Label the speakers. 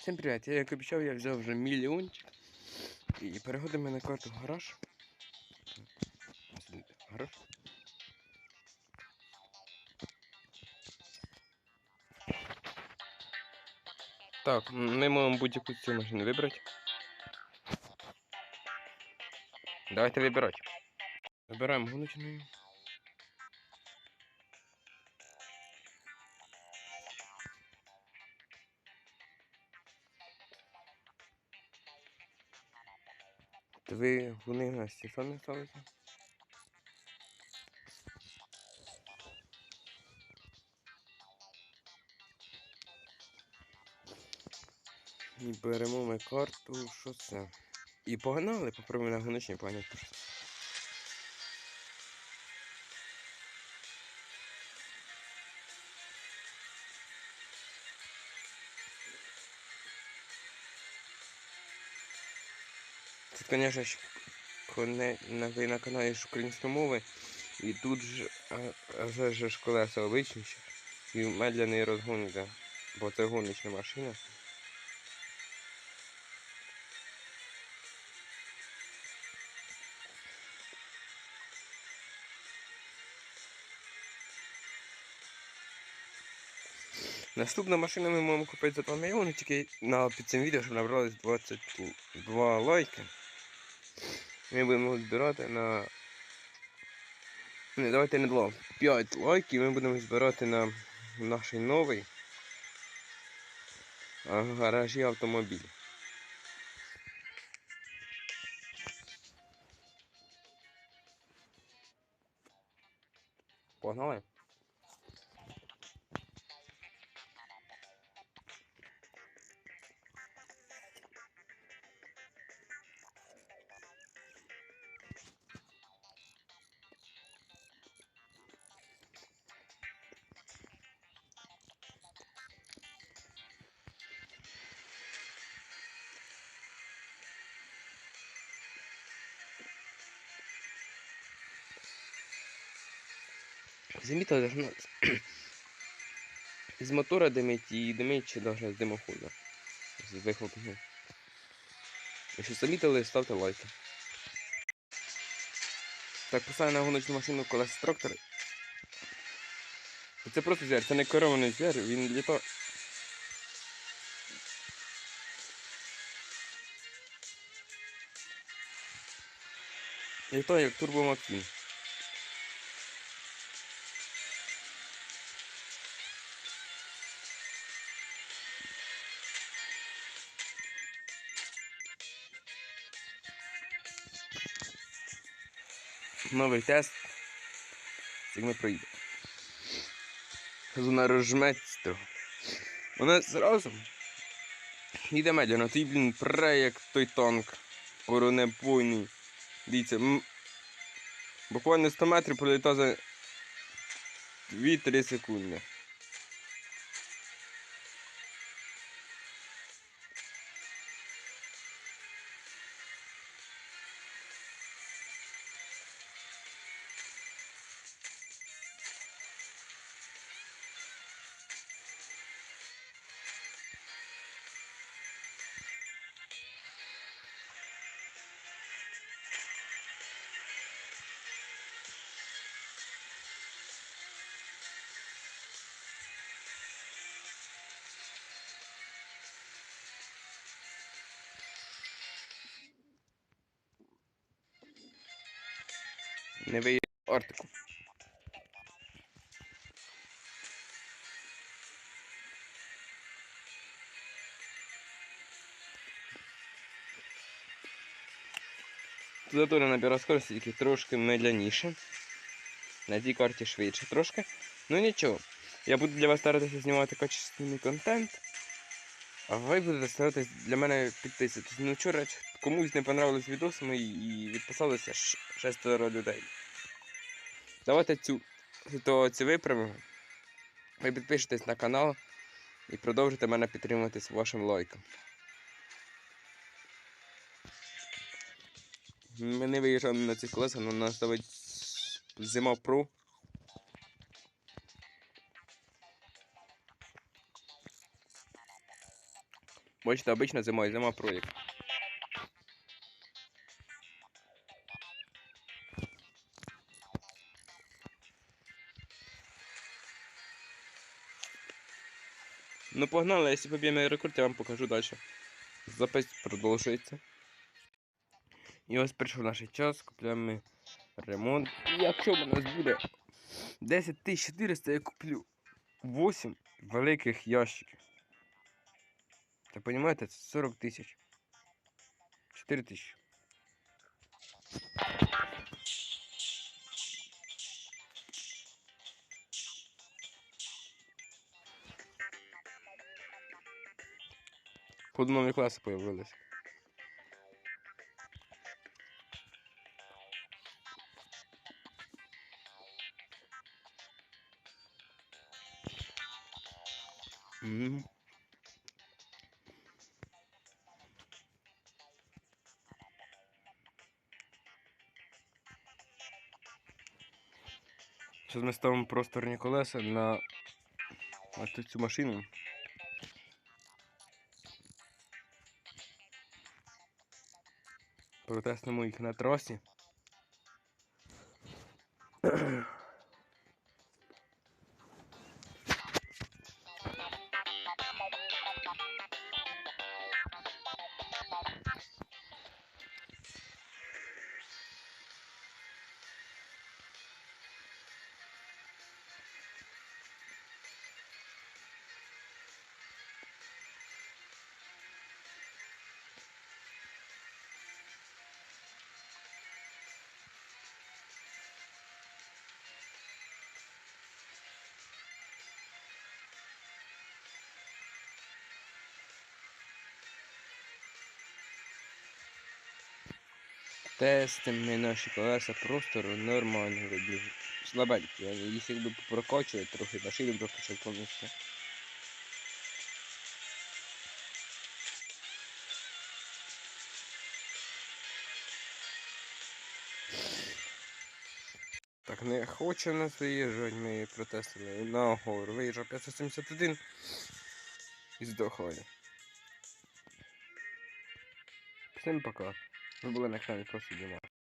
Speaker 1: Всім привіт! Я як обіцяв, я взяв вже мільйончик. І переходимо на карту гараж. Гараж. Так, ми можемо будь-яку цю машину вибрати. Давайте вибирати. Вибираємо гоночну. Ви вони на не ставите? І беремо ми карту, що це? І погнали, попробуємо на гоночні поганяти. Тут, конечно, ж, ви на каналі ж української мови. І тут ж вже ж колеса обичні ще. І медленний розгон йде. Бо це гоночна машина. Наступна машина ми можемо купити за 2 мільйони, тільки на під цим відео, щоб набралось 22 лайки. Ми будемо збирати на. Не, давайте не 2. 5 лайків ми будемо збирати на наш новий гаражі автомобіль. Погнали? Замітили, що з мотора димить і димить чи навіть з димохода. З вихлопного. Якщо замітили, ставте лайки. Так, поставив на гоночну машину колеса трактор. Це просто звір, це не керований звір, він літо. Літо як турбомакін. Новий тест. Як ми. Вона розжметься. Вона зразу йде медляно, той, блін, пре як той танк. Воронепойний. Дивіться, буквально 100 метрів пролітає за 2-3 секунди. Не виїде Артику. Туди теж набирає скорості, тільки трошки медляніше. На цій карті швидше трошки. Ну нічого. Я буду для вас старатися знімати качественний контент. А ви будете старатись для мене підписуватись. Ну вчора комусь не понравились відоси мої і відписалося шестеро людей. Давайте цю ситуацію виправимо. Ви підпишетесь на канал і продовжите мене підтримувати вашим лайком. Ми не виїжджаємо на ці колеса, але нас ставить зима Pro. Бачите, обично зимою, зима проїк. Ну погнали, якщо поб'ємо рекорд, я вам покажу далі. Запись продовжується. І ось прийшов наш час, купляємо ремонт. Якщо в нас буде 10 400, я куплю 8 великих ящиків. Це розумієте, це 40 тисяч. 4 тисячі. Ходу нові класи появились. Мгм. Зараз ми ставимо просторні колеса на цю машину. Протестимо їх на тросі. Тестим ми наші колеса просто нормально вроді. Слабенькі, їх якби прокочують трохи, машину прокачати повністю. Так, не хоче нас виїжджати, ми протестили на гору. Виїжджав 571 і здохли. Всім пока. Ви були на каналі просто Діма.